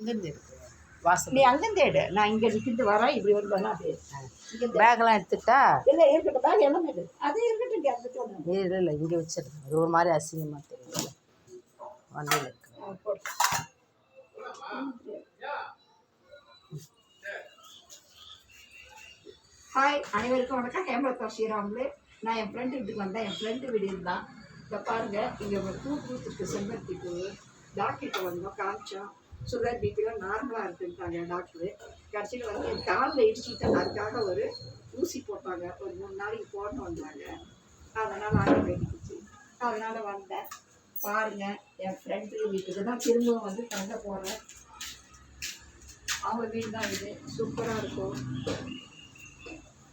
இங்கேருந்து எடுத்து வாசல். நீ அங்கேருந்து எடு. நான் இங்கே நிற்கிட்டு வரேன். இப்படி வருவேன் அப்படியே பேக்கெல்லாம் எடுத்துட்டா? இல்லை இருக்கட்டும். பேக் எடு அது இருக்கட்டும் இங்கே இல்லை இல்லை. இங்கே வச்சிருக்கேன். அது ஒரு மாதிரி அசிங்கமாக தெரியல வண்டியில் இருக்கு. ஹாய் அனைவருக்கும் வணக்கம். ஹேமலதா ஸ்ரீராமுலு. நான் என் ஃப்ரெண்டு வீட்டுக்கு வந்தேன். என் ஃப்ரெண்டு வீடு இருந்தான் இப்போ பாருங்க. இங்கே ஒரு பூ பூத்துருக்கு. செம்பருத்தி பூ. டாக்டர்கிட்ட வந்தோம் காமிச்சோம் சுகர் பிபிலாம் நார்மலாக இருக்குன்ட்டாங்க டாக்டரு கடைசியில் வந்து என் காலில் இடிச்சுட்டு அதுக்காக ஒரு ஊசி போட்டாங்க. ஒரு மூணு நாளைக்கு போட்டு வந்தாங்க. அதனால் ஆட்டோமேட்டிக்கிச்சு. அதனால் வந்தேன். பாருங்க என் ஃப்ரெண்டு வீட்டுக்கு தான் திரும்பவும் வந்து தங்க போகிறேன் அவங்க வீடு தான் இது. சூப்பராக இருக்கும்.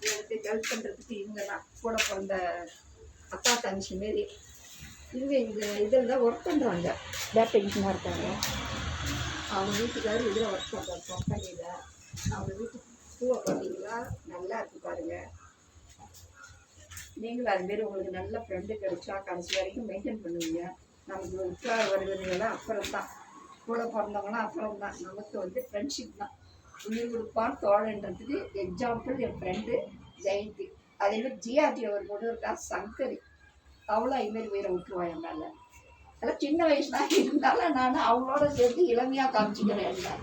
எனக்கு ஹெல்ப் பண்ணுறதுக்கு இவங்க தான். கூட பிறந்த அக்கா தங்கச்சி மாரி. இவங்க இந்த இதில் தான் ஒர்க் பண்ணுறாங்க டேட்டா இன்ஜினாக இருக்காங்க. அவங்க வீட்டுக்காரர் இதில் ஒர்க் பண்ணுறாரு கம்பெனியில் அவங்க வீட்டு பூவை பார்த்தீங்களா? நல்லா இருக்கு பாருங்கள் நீங்களும் அதுமாரி உங்களுக்கு நல்ல ஃப்ரெண்டு கிடைச்சா கடைசி வரைக்கும் மெயின்டைன் பண்ணுவீங்க. நமக்கு உற்றார் வருவதுங்கெல்லாம் அப்புறம் தான் கூட பிறந்தவங்களாம் அப்புறம் தான் நமக்கு வந்து ஃப்ரெண்ட்ஷிப் தான். உயிர் கொடுப்பான் தோழன்றதுக்கு எக்ஸாம்பிள் என் ஃப்ரெண்டு ஜெயந்தி. அதேமாதிரி ஜிஆர்டி அவர் கூட இருக்கா சங்கரி. அவளும் அதுமாரி உயிரை விட்டுருவா என் மேலே. அதெல்லாம் சின்ன வயசு இருந்தாலும் நான் அவங்களோட சேர்த்து இளமையாக காமிச்சிக்கிறேன் என்ன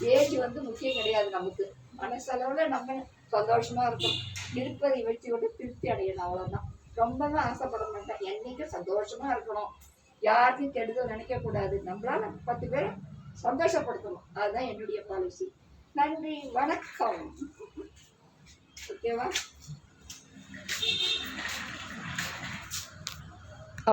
ஏஜ் வந்து முக்கியம் கிடையாது நமக்கு. மனசளவில் நம்ம சந்தோஷமாக இருக்கும் இருப்பதை வச்சு கொண்டு திருப்தி அடையணும் அவ்வளோதான் ரொம்பவும் ஆசைப்பட மாட்டேன். என்றைக்கும் சந்தோஷமாக இருக்கணும். யாருக்கும் கெடுதல் நினைக்கக்கூடாது. நம்மளால் பத்து பேரை சந்தோஷப்படுத்தணும். அதுதான் என்னுடைய பாலிசி நன்றி. வணக்கம். ஓகேவா?